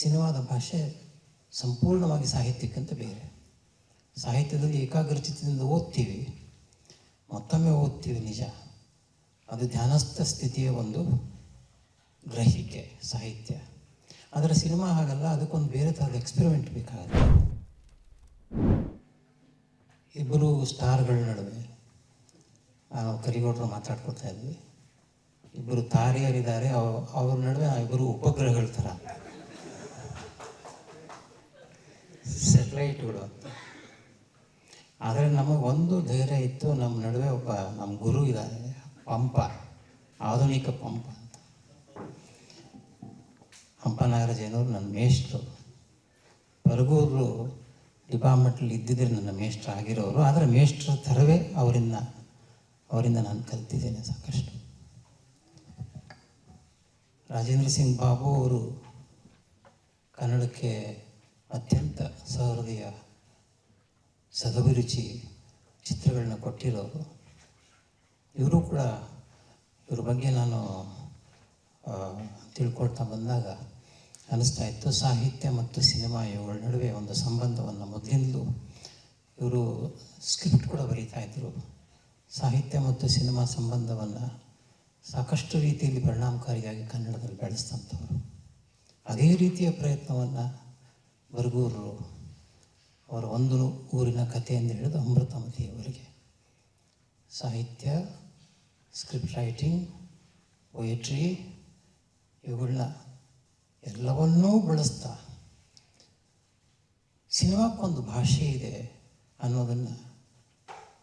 ಸಿನಿಮಾದ ಭಾಷೆ ಸಂಪೂರ್ಣವಾಗಿ ಸಾಹಿತ್ಯಕ್ಕಿಂತ ಬೇರೆ. ಸಾಹಿತ್ಯದಲ್ಲಿ ಏಕಾಗ್ರಚಿತದಿಂದ ಓದ್ತೀವಿ. ಮತ್ತೊಮ್ಮೆ ಓದ್ತೀವಿ ನಿಜ. ಅದು ಧ್ಯಾನಸ್ಥ ಸ್ಥಿತಿಯ ಒಂದು ಗ್ರಹಿಕೆ, ಸಾಹಿತ್ಯ. ಆದರೆ ಸಿನಿಮಾ ಹಾಗಲ್ಲ, ಅದಕ್ಕೊಂದು ಬೇರೆ ಥರದ ಎಕ್ಸ್ಪೆರಿಮೆಂಟ್ ಬೇಕಾಗುತ್ತೆ. ಇಬ್ಬರು ಸ್ಟಾರ್ಗಳ ನಡುವೆ ನಾವು ಕರಿಗೌಡರು ಮಾತಾಡ್ಕೊಳ್ತಾ ಇದ್ವಿ. ಇಬ್ಬರು ತಾರೆಯರಿದ್ದಾರೆ. ಅವ್- ಅವ್ರ ನಡುವೆ ಇಬ್ಬರು ಉಪಗ್ರಹಗಳ ಥರ. ಸೆಟಲೈಟ್ಗಳು ಅಂತ. ಆದರೆ ನಮಗೆ ಒಂದು ಧೈರ್ಯ ಇತ್ತು ನಮ್ಮ ನಡುವೆ ಒಬ್ಬ ನಮ್ಮ ಗುರು ಇದ್ದಾರೆ ಪಂಪ, ಆಧುನಿಕ ಪಂಪ ಅಂತ. ಹಂಪ ನಾಗರಾಜನವರು ನನ್ನ ಮೇಷ್ಟ್ರು. ಪರಗೂರು ಡಿಪಾರ್ಟ್ಮೆಂಟಲ್ಲಿ ಇದ್ದಿದ್ರೆ ನನ್ನ ಮೇಷ್ಟ್ರು ಆಗಿರೋರು, ಆದರೆ ಮೇಷ್ಟ್ರ ಥರವೇ ಅವರಿಂದ ಅವರಿಂದ ನಾನು ಕಲ್ತಿದ್ದೇನೆ ಸಾಕಷ್ಟು. ರಾಜೇಂದ್ರ ಸಿಂಗ್ ಬಾಬು ಅವರು ಕನ್ನಡಕ್ಕೆ ಅತ್ಯಂತ ಸಹೃದಯ ಸದಭಿರುಚಿ ಚಿತ್ರಗಳನ್ನ ಕೊಟ್ಟಿರೋರು ಇವರು ಕೂಡ ಇವ್ರ ಬಗ್ಗೆ ನಾನು ತಿಳ್ಕೊಳ್ತಾ ಬಂದಾಗ ಅನ್ನಿಸ್ತಾ ಇತ್ತು. ಸಾಹಿತ್ಯ ಮತ್ತು ಸಿನಿಮಾ ಇವುಗಳ ನಡುವೆ ಒಂದು ಸಂಬಂಧವನ್ನು ಮೊದಲಿಂದಲೂ ಇವರು ಸ್ಕ್ರಿಪ್ಟ್ ಕೂಡ ಬರೀತಾ ಇದ್ದರು ಸಾಹಿತ್ಯ ಮತ್ತು ಸಿನಿಮಾ ಸಂಬಂಧವನ್ನು ಸಾಕಷ್ಟು ರೀತಿಯಲ್ಲಿ ಪರಿಣಾಮಕಾರಿಯಾಗಿ ಕನ್ನಡದಲ್ಲಿ ಬೆಳೆಸ್ತಂಥವ್ರು ಅದೇ ರೀತಿಯ ಪ್ರಯತ್ನವನ್ನು ಬರಗೂರು ಅವರ ಒಂದು ಊರಿನ ಕಥೆಯಿಂದ ಹಿಡಿದು ಅಮೃತಮತಿಯವರೆಗೆ. ಸಾಹಿತ್ಯ ಸ್ಕ್ರಿಪ್ಟ್ ರೈಟಿಂಗ್ ಪೊಯೆಟ್ರಿ ಇವುಗಳನ್ನ ಎಲ್ಲವನ್ನೂ ಬಳಸ್ತಾ ಸಿನಿಮಾಕ್ಕೊಂದು ಭಾಷೆ ಇದೆ ಅನ್ನೋದನ್ನು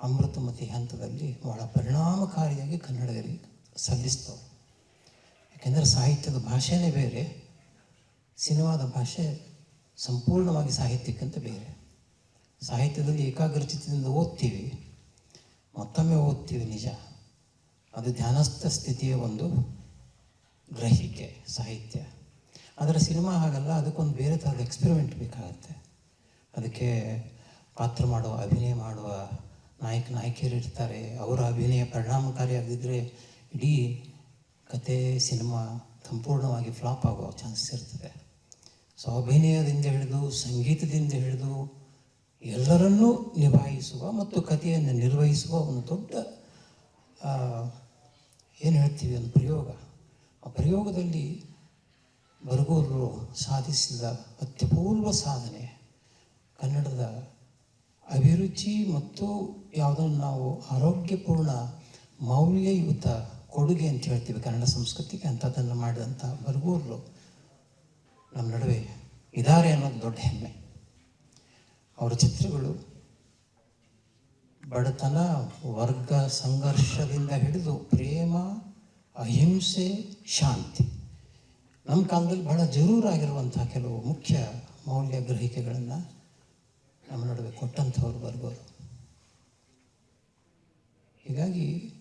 ಅಮೃತಮತಿ ಹಂತದಲ್ಲಿ ಬಹಳ ಪರಿಣಾಮಕಾರಿಯಾಗಿ ಕನ್ನಡದಲ್ಲಿ ಸಲ್ಲಿಸ್ತವೆ ಯಾಕೆಂದರೆ ಸಾಹಿತ್ಯದ ಭಾಷೆನೇ ಬೇರೆ, ಸಿನಿಮಾದ ಭಾಷೆ ಸಂಪೂರ್ಣವಾಗಿ ಸಾಹಿತ್ಯಕ್ಕಿಂತ ಬೇರೆ. ಸಾಹಿತ್ಯದಲ್ಲಿ ಏಕಾಗ್ರಚಿತದಿಂದ ಓದ್ತೀವಿ. ಮತ್ತೊಮ್ಮೆ ಓದ್ತೀವಿ ನಿಜ. ಅದು ಧ್ಯಾನಸ್ಥ ಸ್ಥಿತಿಯ ಒಂದು ಗ್ರಹಿಕೆ, ಸಾಹಿತ್ಯ. ಆದರೆ ಸಿನಿಮಾ ಹಾಗಲ್ಲ, ಅದಕ್ಕೊಂದು ಬೇರೆ ಥರದ ಎಕ್ಸ್ಪೆರಿಮೆಂಟ್ ಬೇಕಾಗುತ್ತೆ. ಅದಕ್ಕೆ ಪಾತ್ರ ಮಾಡುವ, ಅಭಿನಯ ಮಾಡುವ ನಾಯಕ, ನಾಯಕಿಯರು ಇರ್ತಾರೆ. ಅವರ ಅಭಿನಯ ಪರಿಣಾಮಕಾರಿಯಾಗಿದ್ದರೆ ಇಡೀ ಕತೆ, ಸಿನಿಮಾ ಸಂಪೂರ್ಣವಾಗಿ ಫ್ಲಾಪ್ ಆಗುವ ಚಾನ್ಸಸ್ ಇರ್ತದೆ. ಸೊ ಅಭಿನಯದಿಂದ ಹಿಡಿದು, ಸಂಗೀತದಿಂದ ಹಿಡಿದು ಎಲ್ಲರನ್ನೂ ನಿಭಾಯಿಸುವ ಮತ್ತು ಕಥೆಯನ್ನು ನಿರ್ವಹಿಸುವ ಒಂದು ದೊಡ್ಡ ಏನು ಹೇಳ್ತೀವಿ ಒಂದು ಪ್ರಯೋಗ. ಆ ಪ್ರಯೋಗದಲ್ಲಿ ಬರಗೂರು ಸಾಧಿಸಿದ ಅತ್ಯಪೂರ್ವ ಸಾಧನೆ, ಕನ್ನಡದ ಅಭಿರುಚಿ ಮತ್ತು ಯಾವುದನ್ನು ನಾವು ಆರೋಗ್ಯಪೂರ್ಣ ಮೌಲ್ಯಯುತ ಕೊಡುಗೆ ಅಂತ ಹೇಳ್ತೀವಿ ಕನ್ನಡ ಸಂಸ್ಕೃತಿಗೆ, ಅಂಥದ್ದನ್ನು ಮಾಡಿದಂಥ ಬರಗೂರು. ನಮ್ಮ ನಡುವೆ ಇದ್ದಾರೆ ಅನ್ನೋದು ದೊಡ್ಡ ಹೆಮ್ಮೆ. ಅವರ ಚಿತ್ರಗಳು ಬಡತನ, ವರ್ಗ, ಸಂಘರ್ಷದಿಂದ ಹಿಡಿದು ಪ್ರೇಮ, ಅಹಿಂಸೆ, ಶಾಂತಿ. ನಮ್ಮ ಕಾಲದಲ್ಲಿ ಬಹಳ ಜರೂರಾಗಿರುವಂಥ ಕೆಲವು ಮುಖ್ಯ ಮೌಲ್ಯ ಗ್ರಹಿಕೆಗಳನ್ನು ನಮ್ಮ ನಡುವೆ ಕೊಟ್ಟಂಥವ್ರು ಬರ್ಬೋದು. ಹೀಗಾಗಿ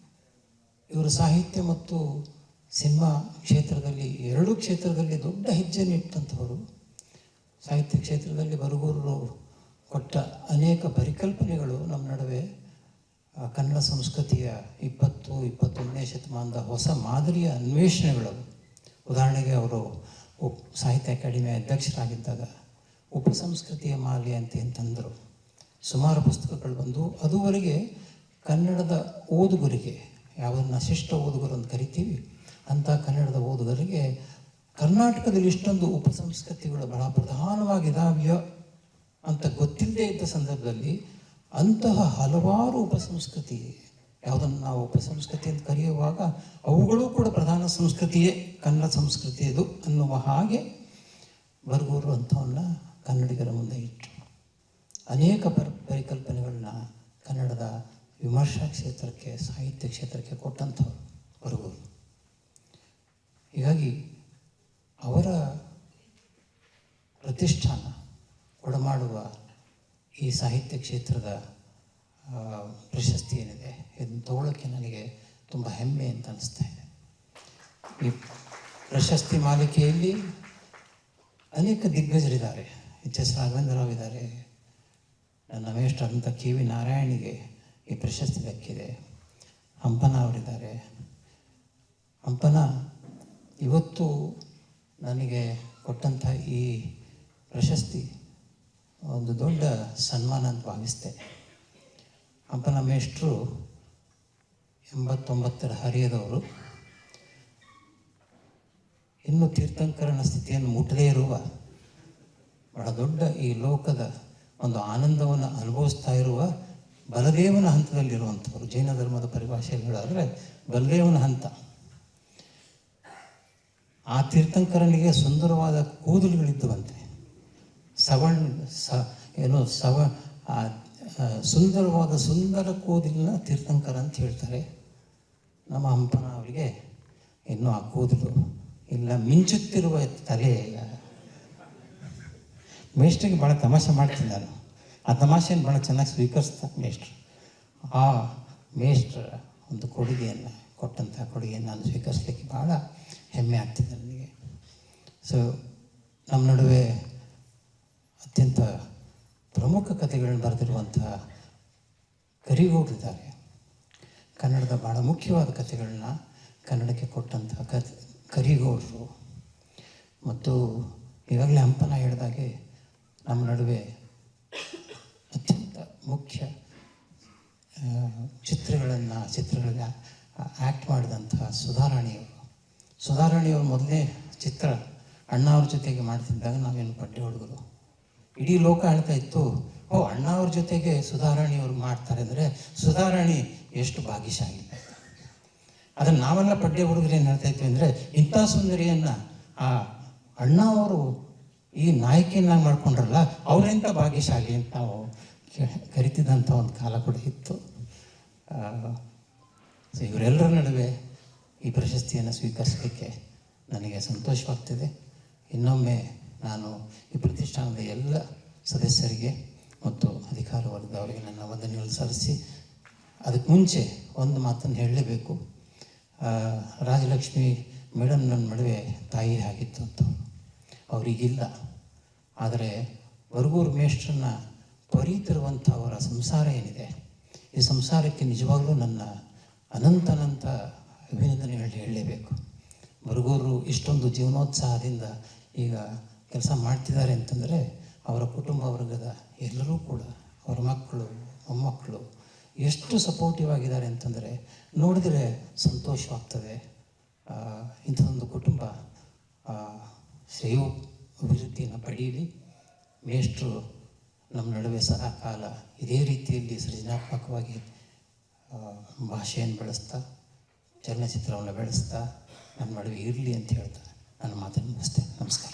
ಇವರ ಸಾಹಿತ್ಯ ಮತ್ತು ಸಿನಿಮಾ ಕ್ಷೇತ್ರದಲ್ಲಿ, ಎರಡೂ ಕ್ಷೇತ್ರದಲ್ಲಿ ದೊಡ್ಡ ಹೆಜ್ಜೆ ಇಟ್ಟಂಥವರು. ಸಾಹಿತ್ಯ ಕ್ಷೇತ್ರದಲ್ಲಿ ಬರಗೂರು ಕೊಟ್ಟ ಅನೇಕ ಪರಿಕಲ್ಪನೆಗಳು ನಮ್ಮ ನಡುವೆ ಕನ್ನಡ ಸಂಸ್ಕೃತಿಯ ಇಪ್ಪತ್ತು, ಇಪ್ಪತ್ತೊಂದನೇ ಶತಮಾನದ ಹೊಸ ಮಾದರಿಯ ಅನ್ವೇಷಣೆಗಳು. ಉದಾಹರಣೆಗೆ ಅವರು ಉಪ್, ಸಾಹಿತ್ಯ ಅಕಾಡೆಮಿ ಅಧ್ಯಕ್ಷರಾಗಿದ್ದಾಗ ಉಪಸಂಸ್ಕೃತಿಯ ಮಾಲೆ ಅಂತ ಅಂತಂದರು ಸುಮಾರು ಪುಸ್ತಕಗಳು ಬಂದು ಅದುವರೆಗೆ ಕನ್ನಡದ ಓದುಗರಿಗೆ ಯಾವನ್ನ ಶಿಷ್ಟ ಓದುಗರು ಅಂತ ಕರಿತೀವಿ ಅಂಥ ಕನ್ನಡದ ಓದುಗರಿಗೆ ಕರ್ನಾಟಕದಲ್ಲಿ ಇಷ್ಟೊಂದು ಉಪಸಂಸ್ಕೃತಿಗಳು ಬಹಳ ಪ್ರಧಾನವಾಗಿದಾವ್ಯ ಅಂತ ಗೊತ್ತಿಲ್ಲದೆ ಇದ್ದ ಸಂದರ್ಭದಲ್ಲಿ ಅಂತಹ ಹಲವಾರು ಉಪಸಂಸ್ಕೃತಿ, ಯಾವುದನ್ನು ನಾವು ಉಪಸಂಸ್ಕೃತಿ ಅಂತ ಕರೆಯುವಾಗ ಅವುಗಳು ಕೂಡ ಪ್ರಧಾನ ಸಂಸ್ಕೃತಿಯೇ, ಕನ್ನಡ ಸಂಸ್ಕೃತಿ ಇದು ಅನ್ನುವ ಹಾಗೆ ಬರಗೂರು ಅಂಥವನ್ನ ಕನ್ನಡಿಗರ ಮುಂದೆ ಇಟ್ಟು ಅನೇಕ ಪರ, ಪರಿಕಲ್ಪನೆಗಳನ್ನ ಕನ್ನಡದ ವಿಮರ್ಶಾ ಕ್ಷೇತ್ರಕ್ಕೆ, ಸಾಹಿತ್ಯ ಕ್ಷೇತ್ರಕ್ಕೆ ಕೊಟ್ಟಂಥವ್ರು ಬರಗೂರು ಹೀಗಾಗಿ ಅವರ ಪ್ರತಿಷ್ಠಾನ ಕೊಡಮಾಡುವ ಈ ಸಾಹಿತ್ಯ ಕ್ಷೇತ್ರದ ಪ್ರಶಸ್ತಿ ಏನಿದೆ, ಇದನ್ನು ತಗೊಳ್ಳೋಕ್ಕೆ ನನಗೆ ತುಂಬ ಹೆಮ್ಮೆ ಅಂತ ಅನಿಸ್ತಾ ಇದೆ. ಈ ಪ್ರಶಸ್ತಿ ಮಾಲಿಕೆಯಲ್ಲಿ ಅನೇಕ ದಿಗ್ಗಜರಿದ್ದಾರೆ. ಎಚ್ ಎಸ್ ರಾಘವೇಂದ್ರರಾವ್ ಇದ್ದಾರೆ. ನನ್ನ ಅಂತ ಕೆ ವಿ ನಾರಾಯಣಿಗೆ ಈ ಪ್ರಶಸ್ತಿ ದಕ್ಕಿದೆ. ಹಂಪನ ಅವರಿದ್ದಾರೆ. ಹಂಪನ ಇವತ್ತು ನನಗೆ ಕೊಟ್ಟಂಥ ಈ ಪ್ರಶಸ್ತಿ ಒಂದು ದೊಡ್ಡ ಸನ್ಮಾನ ಅಂತ ಭಾವಿಸ್ತೇನೆ ಹಂಪನ ಮೇಷ್ಟ್ರು ಎಂಬತ್ತೊಂಬತ್ತರ ಹರಿಯದವರು. ಇನ್ನು ತೀರ್ಥಂಕರನ ಸ್ಥಿತಿಯನ್ನು ಮುಟ್ಟದೇ ಇರುವ ಬಹಳ ದೊಡ್ಡ ಈ ಲೋಕದ ಒಂದು ಆನಂದವನ್ನು ಅನುಭವಿಸ್ತಾ ಇರುವ ಬಲದೇವನ ಹಂತದಲ್ಲಿರುವಂಥವ್ರು. ಜೈನ ಧರ್ಮದ ಪರಿಭಾಷೆಯಲ್ಲಿ ಹೇಳೋದ್ರೆ ಬಲದೇವನ ಹಂತ. ಆ ತೀರ್ಥಂಕರನಿಗೆ ಸುಂದರವಾದ ಕೂದಲುಗಳಿದ್ದುವಂತೆ. ಸವಣ್, ಸ, ಏನು ಸವ ಸುಂದರವಾದ ಸುಂದರ ಕೂದಲಿನ ತೀರ್ಥಂಕರ ಅಂತ ಹೇಳ್ತಾರೆ. ನಮ್ಮ ಹಂಪನ ಅವರಿಗೆ ಇನ್ನೂ ಆ ಕೂದಲು ಇಲ್ಲ, ಮಿಂಚುತ್ತಿರುವ ತಲೆ, ಮೇಷ್ಟ್ರಿಗೆ ಭಾಳ ತಮಾಷೆ ಮಾಡ್ತೀನಿ ನಾನು. ಆ ತಮಾಷೆಯನ್ನು ಭಾಳ ಚೆನ್ನಾಗಿ ಸ್ವೀಕರಿಸ್ತಾರೆ ಮೇಷ್ಟ್ರು. ಆ ಮೇಷ್ಟ್ರ ಒಂದು ಕೊಡುಗೆಯನ್ನು ಕೊಟ್ಟಂಥ ಕೊಡುಗೆಯನ್ನು ನಾನು ಸ್ವೀಕರಿಸಲಿಕ್ಕೆ ಭಾಳ ಹೆಮ್ಮೆ ಆಗ್ತಿದೆ ನನಗೆ. ಸೊ ನಮ್ಮ ನಡುವೆ ಅತ್ಯಂತ ಪ್ರಮುಖ ಕಥೆಗಳನ್ನು ಬರೆದಿರುವಂತಹ ಕರಿಗೋಗಿದ್ದಾರೆ ಕನ್ನಡದ ಭಾಳ ಮುಖ್ಯವಾದ ಕಥೆಗಳನ್ನ ಕನ್ನಡಕ್ಕೆ ಕೊಟ್ಟಂತಹ ಕಥೆ, ಕರಿಗೌಡರು. ಮತ್ತು ಈಗಾಗಲೇ ಹಂಪನ ಹೇಳಿದಾಗೆ ನಮ್ಮ ನಡುವೆ ಅತ್ಯಂತ ಮುಖ್ಯ ಚಿತ್ರಗಳನ್ನು ಚಿತ್ರಗಳಿಗೆ ಆ್ಯಕ್ಟ್ ಮಾಡಿದಂತಹ ಸುಧಾರಾಣಿಯವರು ಸುಧಾರಾಣಿಯವರು ಮೊದಲನೇ ಚಿತ್ರ ಅಣ್ಣಾವ್ರ ಜೊತೆಗೆ ಮಾಡ್ತಿದ್ದಾಗ ನಾವೇನು ಪಡ್ಡೆ ಹುಡುಗರು ಇಡೀ ಲೋಕ ಹೇಳ್ತಾ ಇತ್ತು, ಓ ಅಣ್ಣಾವ್ರ ಜೊತೆಗೆ ಸುಧಾರಾಣಿಯವರು ಮಾಡ್ತಾರೆ ಅಂದರೆ ಸುಧಾರಾಣಿ ಎಷ್ಟು ಭಾಗ್ಯಶಾಲಿ. ಅದನ್ನು ನಾವೆಲ್ಲ ಪಡ್ಡೆ ಹುಡುಗರು ಏನು ಹೇಳ್ತಾ ಇದ್ವಿ ಅಂದರೆ ಇಂಥ ಸುಂದರಿಯನ್ನು ಆ ಅಣ್ಣಾವರು ಈ ನಾಯಕಿಯನ್ನಾಗಿ ಮಾಡ್ಕೊಂಡ್ರಲ್ಲ ಅವರೆಂಥ ಭಾಗ್ಯಶಾಲಿ ಅಂತ ನಾವು ಕರಿತಿದ್ದಂಥ ಒಂದು ಕಾಲ ಕೂಡ ಇತ್ತು. ಸೊ ಇವರೆಲ್ಲರ ನಡುವೆ ಈ ಪ್ರಶಸ್ತಿಯನ್ನು ಸ್ವೀಕರಿಸಲಿಕ್ಕೆ ನನಗೆ ಸಂತೋಷವಾಗ್ತಿದೆ. ಇನ್ನೊಮ್ಮೆ ನಾನು ಈ ಪ್ರತಿಷ್ಠಾನದ ಎಲ್ಲ ಸದಸ್ಯರಿಗೆ ಮತ್ತು ಅಧಿಕಾರ ವರ್ಗದವರಿಗೆ ನನ್ನ ವಂದನೆಗಳನ್ನು ಸಲ್ಲಿಸಿ, ಅದಕ್ಕೆ ಮುಂಚೆ ಒಂದು ಮಾತನ್ನು ಹೇಳಲೇಬೇಕು. ರಾಜಲಕ್ಷ್ಮಿ ಮೇಡಮ್ ನನ್ನ ನಡುವೆ ತಾಯಿ ಆಗಿತ್ತು ಅಂತ. ಅವರಿಗಿಲ್ಲ. ಆದರೆ ಬರಗೂರು ಮೇಷ್ಟ್ರನ್ನ ಪರಿತಿರುವಂಥ ಅವರ ಸಂಸಾರ ಏನಿದೆ, ಈ ಸಂಸಾರಕ್ಕೆ ನಿಜವಾಗಲೂ ನನ್ನ ಅನಂತ ಅನಂತ ಅಭಿನಂದನೆಗಳು ಹೇಳಲೇಬೇಕು. ಮರುಗೋರು ಇಷ್ಟೊಂದು ಜೀವನೋತ್ಸಾಹದಿಂದ ಈಗ ಕೆಲಸ ಮಾಡ್ತಿದ್ದಾರೆ ಅಂತಂದರೆ ಅವರ ಕುಟುಂಬ ವರ್ಗದ ಎಲ್ಲರೂ ಕೂಡ, ಅವರ ಮಕ್ಕಳು, ಮೊಮ್ಮಕ್ಕಳು ಎಷ್ಟು ಸಪೋರ್ಟಿವ್ ಆಗಿದ್ದಾರೆ ಅಂತಂದರೆ ನೋಡಿದರೆ ಸಂತೋಷವಾಗ್ತದೆ. ಇಂಥದೊಂದು ಕುಟುಂಬ ಶ್ರೇಯೋ ಅಭಿವೃದ್ಧಿಯನ್ನು ಪಡೀಲಿ ಮೇಷ್ಟ್ರು ನಮ್ಮ ನಡುವೆ ಸದಾ ಕಾಲ ಇದೇ ರೀತಿಯಲ್ಲಿ ಸೃಜನಾತ್ಮಕವಾಗಿ ಭಾಷೆಯನ್ನು ಬೆಳೆಸ್ತಾ ಚಲನಚಿತ್ರವನ್ನು ಬೆಳೆಸ್ತಾ ನನ್ನ ನಡುವೆ ಇರಲಿ ಅಂತ ಹೇಳ್ತಾ ನನ್ನ ಮಾತನ್ನು ಮುಗಿಸ್ತೇನೆ. ನಮಸ್ಕಾರ.